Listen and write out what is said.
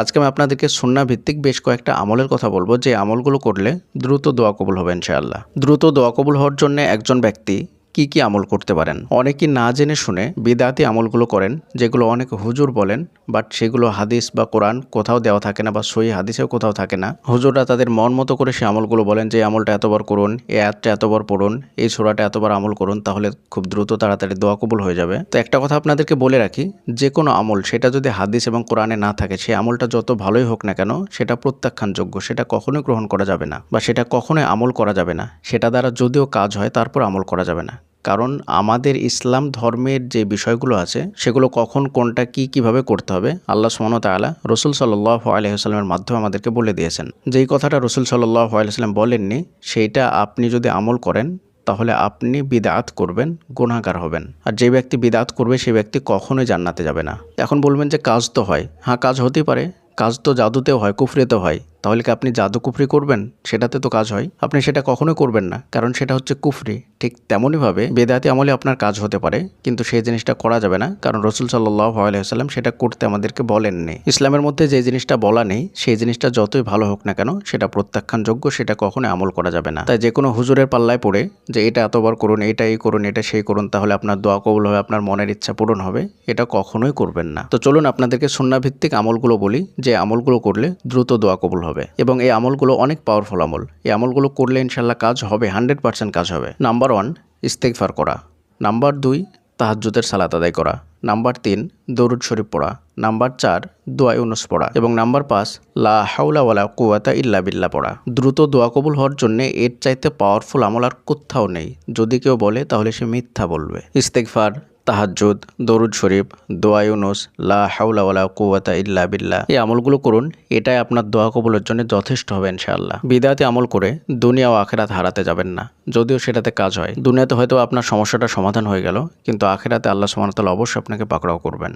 আজকে আমি আপনাদেরকে সুন্না ভিত্তিক বেশ কয়েকটা আমলের কথা বলব। যে আমলগুলো করলে দ্রুত দোয়া কবুল হবে ইনশাআল্লাহ। দ্রুত দোয়া কবুল হওয়ার জন্য একজন ব্যক্তি কি কি আমল করতে পারেন? অনেকে না জেনে শুনে বিদাতি আমলগুলো করেন, যেগুলো অনেক হুজুর বলেন বাট সেগুলো হাদিস বা কোরআন কোথাও দেওয়া থাকে না বা সই হাদিসেও কোথাও থাকে না। হুজুররা তাদের মন মতো করে সে আমলগুলো বলেন যে আমলটা এতবার করুন, এই আয়াতটা এতবার পড়ুন, এই ছোড়াটা এতবার আমল করুন, তাহলে খুব দ্রুত তাড়াতাড়ি দোয়া কবুল হয়ে যাবে। তো একটা কথা আপনাদেরকে বলে রাখি যে কোনো আমল, সেটা যদি হাদিস এবং কোরআনে না থাকে, সেই আমলটা যত ভালোই হোক না কেন, সেটা প্রত্যাখ্যানযোগ্য, সেটা কখনোই গ্রহণ করা যাবে না বা সেটা কখনোই আমল করা যাবে না। সেটা দ্বারা যদিও কাজ হয়, তারপর আমল করা যাবে না। কারণ আমাদের ইসলাম ধর্মের যে বিষয়গুলো আছে, সেগুলো কখন, কোনটা, কি, কীভাবে করতে হবে, আল্লাহ সুমনত তালা রসুল সাল্লাহ আলহিহাস্লামের মাধ্যমে আমাদেরকে বলে দিয়েছেন। যেই কথাটা রসুল সাল্লাহ আলহিহাস্লাম বলেননি, সেইটা আপনি যদি আমল করেন, তাহলে আপনি বিদাত করবেন গুণাগার হবেন। আর যে ব্যক্তি বিদাত করবে সেই ব্যক্তি কখনোই জান্নাতে যাবে না। এখন বলবেন যে কাজ তো হয়। হ্যাঁ কাজ হতেই পারে। কাজ তো জাদুতেও হয়, কুফরিতেও হয়। তাহলে কি আপনি জাদু কুফরি করবেন? সেটাতে তো কাজ হয়। আপনি সেটা কখনোই করবেন না, কারণ সেটা হচ্ছে কুফরি। ঠিক তেমনইভাবে বেদাতি আমলে আপনার কাজ হতে পারে, কিন্তু সেই জিনিসটা করা যাবে না, কারণ রসুল সাল্লাহ আলাইসাল্লাম সেটা করতে আমাদেরকে বলেননি। ইসলামের মধ্যে যে জিনিসটা বলা নেই, সেই জিনিসটা যতই ভালো হোক না কেন, সেটা প্রত্যাখ্যানযোগ্য, সেটা কখনোই আমল করা যাবে না। তাই যে কোনো হুজুরের পাল্লায় পড়ে যে এটা এতবার করুন, এটা এই করুন, এটা সেই করুন, তাহলে আপনার দোয়া কবুল হবে, আপনার মনের ইচ্ছা পূরণ হবে, এটা কখনোই করবেন না। তো চলুন আপনাদেরকে সুন্নাভিত্তিক আমলগুলো বলি, যে আমলগুলো করলে দ্রুত দোয়া কবুল হবে। এবং এই আমলগুলো অনেক পাওয়ারফুল আমল। এই আমলগুলো করলে ইনশাল্লাহ কাজ হবে হান্ড্রেড পার্সেন্ট কাজ হবে। নাম্বার ওয়ান ইস্তেকফার করা। নাম্বার দুই, তাহাজ্জুদের সালাত আদায় করা। নাম্বার তিন, দরুদ শরীফ পড়া। নাম্বার চার, দোয়া ইউনুস পড়া। এবং নাম্বার পাঁচ, লা হাউলা ওয়ালা কুয়াতা ইল্লা বিল্লা পড়া। দ্রুত দোয়া কবুল হওয়ার জন্য এর চাইতে পাওয়ারফুল আমল আর কোথাও নেই। যদি কেউ বলে, তাহলে সে মিথ্যা বলবে। ইস্তেকফার তাহাজ্জুদ, দরুদ শরীফ, দোয়া ইউনুস, লা হাউলা ওলা কুয়াতা ইল্লা বিল্লা এই আমলগুলো করুন, এটাই আপনার দোয়া কবলের জন্য যথেষ্ট হবে ইনশাআল্লাহ। বিদায়তে আমল করে দুনিয়া ও আখেরাত হারাতে যাবেন না। যদিও সেটাতে কাজ হয়। দুনিয়াতে হয়তো আপনার সমস্যাটা সমাধান হয়ে গেল, কিন্তু আখেরাতে আল্লাহ সমানতাল অবশ্যই আপনাকে পাকড়াও করবেন।